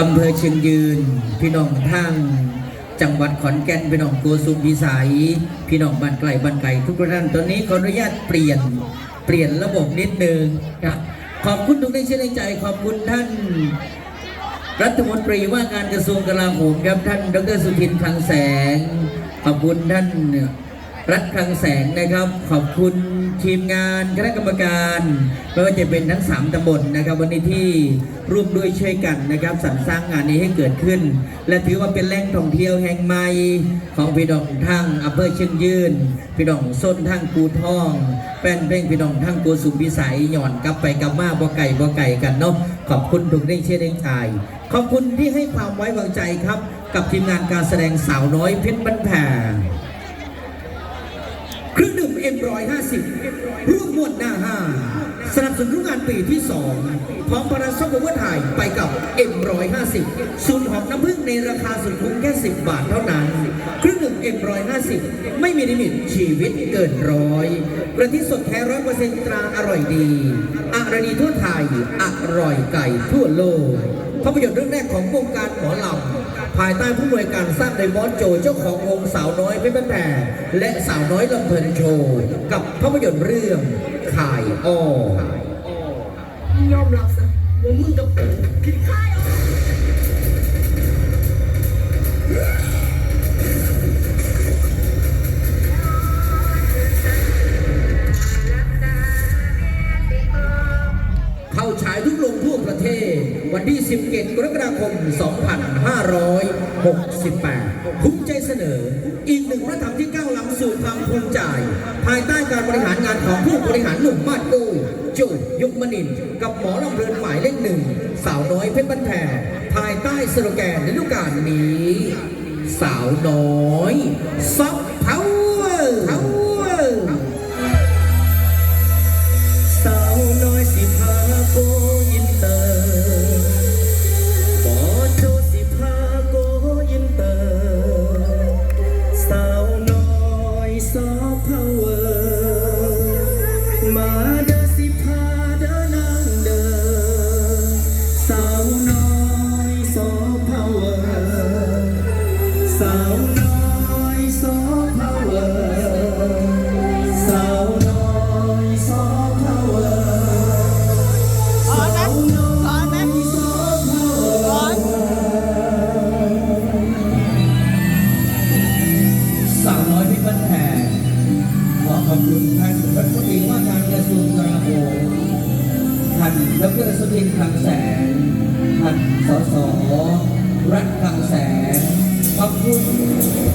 อำเภอเชียงยืน พี่น้องทางจังหวัดขอนแก่นพี่น้องโกสุมพิสัย พี่น้องบ้านไกลบ้านไกลทุกท่านตอนนี้ขออนุญาตเปลี่ยนเปลี่ยนระบบนิดนึงครับขอบคุณทุกท่านที่ในใจ ขอบคุณท่าน รัฐมนตรีว่าการกระทรวงกลาโหมครับท่าน ดรสุทินคลังแสง ขอบคุณท่าน รัฐคลังแสงนะครับ ขอบคุณทีมงานคณะกรรมการไม่ว่าจะเป็นทั้งสามตำบลนะครับ วันนี้ที่ร่วมด้วยช่วยกันนะครับสรรสร้างงานนี้ให้เกิดขึ้น และถือว่าเป็นแหล่งท่องเที่ยวแห่งใหม่ของพี่น้องทั้งอำเภอเชียงยืนพี่น้องส้นทั้งกูทองแป้นเพ่งพี่น้องทั้งกูสุมพิสัยหย่อนกลับไปกลับมาบ่ไก่บ่ไก่กันเนาะขอบคุณทุกได้เชื่อได้ชายขอบคุณที่ให้ความไว้วางใจครับ กับทีมงานการแสดงสาวน้อยเพชรบ้านแพง 150 ร่วมหมดหน้าห้าสนับสนุนรุ่งานปีที่ 2 ของปราศเวอร์ไทยไปกับ M150 ศูนย์หอมน้ำผึ้งในราคาสุดคุ้มแค่ 10 บาทเท่านั้น เครื่องดื่ม M150 ไม่มีลิมิตชีวิตเกินร้อยกระทิสดแท้ร้อยเปอร์เซ็นต์ตราอร่อยดีอร็ดีทั่วไทย อร่อยไก่ทั่วโลกภาพยนตร์เรื่องแรกของวงการหมอลำ ภายใต้ผู้บริการสร้างไดมอนโจเจ้าของวงสาวน้อยเพชรบ้านแพงและสาวน้อยลำเพลินโชว์กับภาพยนตร์เรื่องข่ายอ้อยอมรับซะว่ามึงกับกูคิดค่าย 2568 ภูมิใจเสนอ อีกหนึ่งพระธรรมที่ก้าวล้ำสู่ความภูมิใจ ภายใต้การบริหารงานของผู้บริหารหนุ่มมาดกูโจยุกมนิน กับหมอลำเรือนหมายเลขหนึ่ง สาวน้อยเพชรบันแพรภายใต้สโลแกนฤดูกาลนี้ สาวน้อยซับ สาวน้อยซพาวเวอร์สาวน้อยซอฟต์พาวเวอร์สาวน้อยซอฟต์พาวเวอร์สาวน้อยพิบันแผ่ขอขอบคุณท่านรัฐมนตรีว่าการกระทรวงกลาโหมท่านดรสุทินคลังแสงท่านสสรัฐ Thank you.